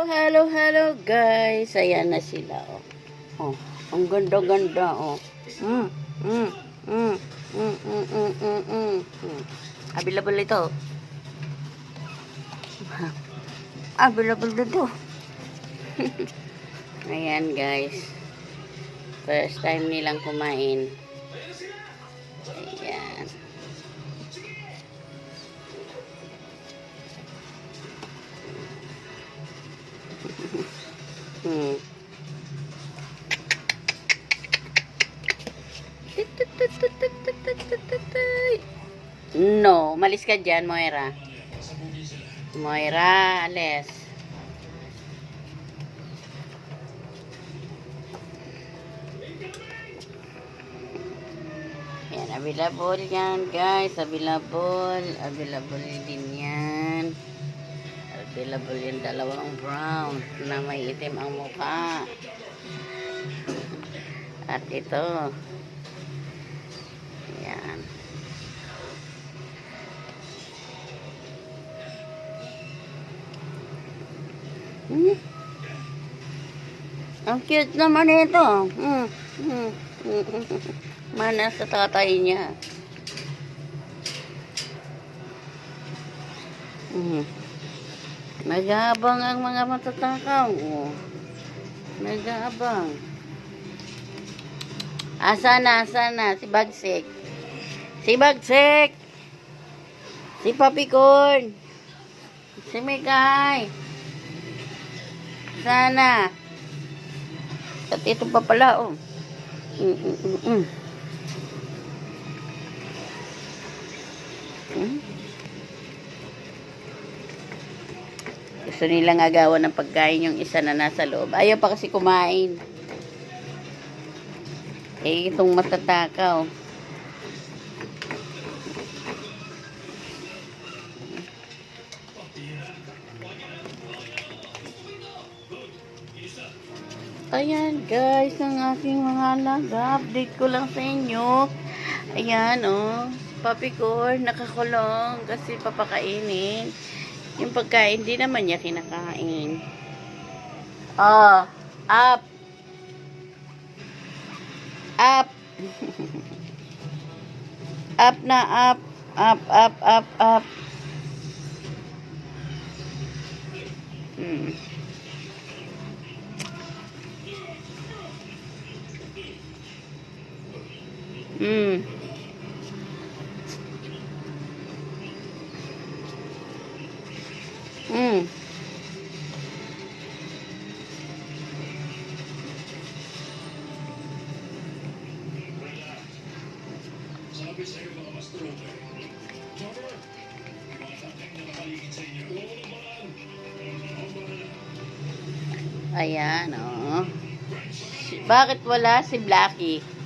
Hello, hello, hello guys. Ayan na sila oh. Oh, ang ganda-ganda oh. Mm, mm, mm, mm, mm, mm, mm, mm, mm. Available ito. Available dito. Ayan guys. First time nilang kumain. Ayan. No, malis ka dyan, Moira. Moira, alis. Yan, available yan, guys. Available. Available din yan. Available yung dalawang brown na may itim ang mukha. At ito. Yan. Hmm? Ang cute naman ito. Hmm. Hmm. Hmm. Mana sa tatay niya. Hmm. Nag-aabang ang mga matatakaw. Oh. Nag-aabang. Asa na, asa na? Si Bagsik. Si Bagsik! Si Papi Corn! Si Mikay! Sana! At ito pa pala, oh. Mm, mm, mm, mm. Hmm? Gusto nilang agawan ng pagkain yung isa na nasa loob. Ayaw pa kasi kumain. Eh, itong matatakaw. Ayan guys, ang aking mga alaga. Update ko lang sa inyo. Ayan oh, Corn nakakulong kasi papakainin. Yung pagkain, di naman niya kinakain. Oh, up. Up. up na up. Up, up, up, up. Hmm. Hmm. Hmm. Ayan, oh. Bakit wala si Blackie?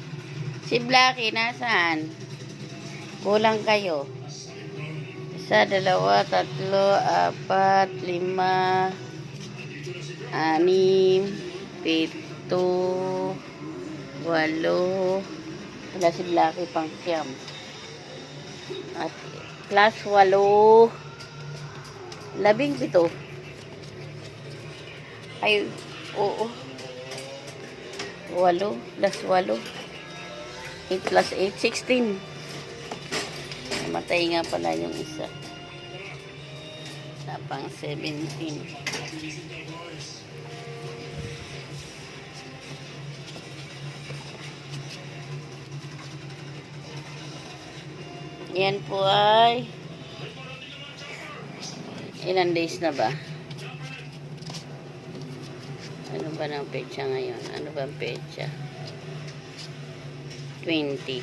Si Blackie, nasaan? Kulang kayo. Isa, dalawa, tatlo, apat, lima, anim, pito, walo. Wala si Blackie pang siyam. At plus walo, labing pito. Ay, oo. Walo, plus walo. 8 plus 8, 16. Namatay nga pala yung isa. Sa pang 17. Yan po ay ilan days na ba? Ano ba ng petsa ngayon? Ano ba ang petsa? 20.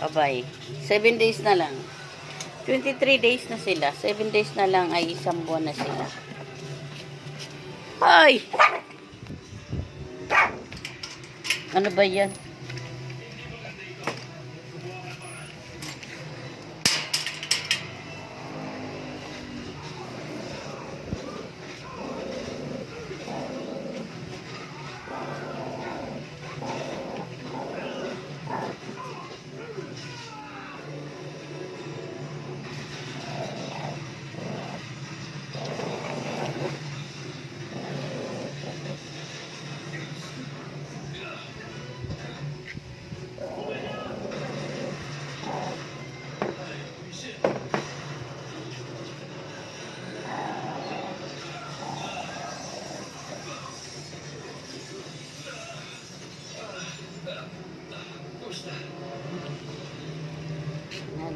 Abay. 7 days na lang. 23 days na sila. 7 days na lang ay isang buwan na sila. Ay! Ano ba yan?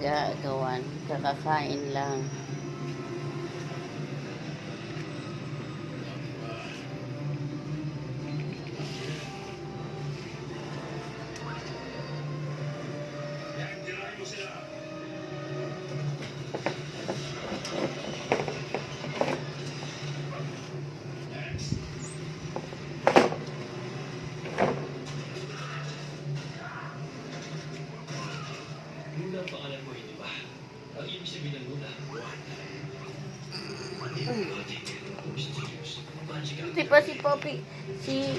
nagagawan. Kakakain lang. Ba si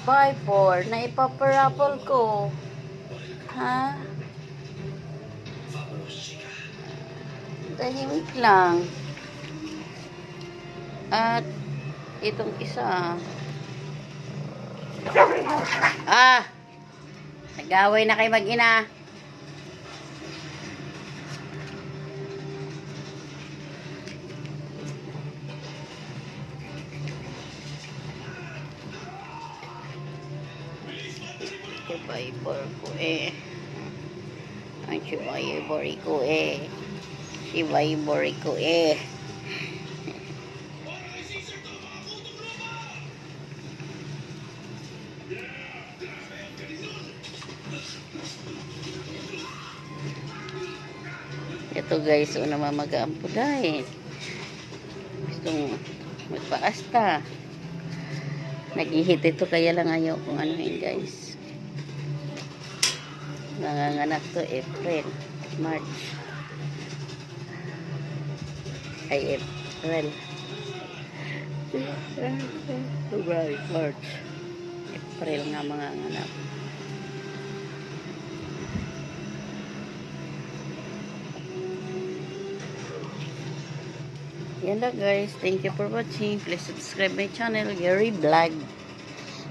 Viper, na ipaparapol ko. Ha? Tahimik lang. At itong isa. Ah! Nag-away na kayo mag-ina. Survivor ko eh. Ang survivor ko eh. Survivor ko eh. Ito guys, una mamagaan po dahil gustong magpaasta. Nagihit ito kaya lang ayaw kung ano yun guys. Nanganganak to April, March. Ay, April. February, March. April nga mga anak. Yan lang guys. Thank you for watching. Please subscribe my channel, Gary Vlog.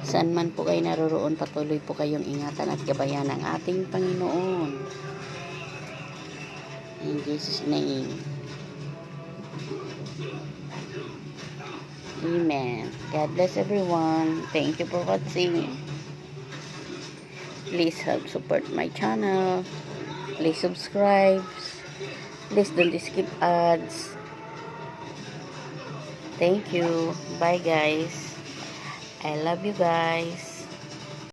Saan man po kayo naroroon, patuloy po kayong ingatan at gabayan ng ating Panginoon. In Jesus' name. Amen. God bless everyone. Thank you for watching. Please help support my channel. Please subscribe. Please don't skip ads. Thank you. Bye guys. I love you guys.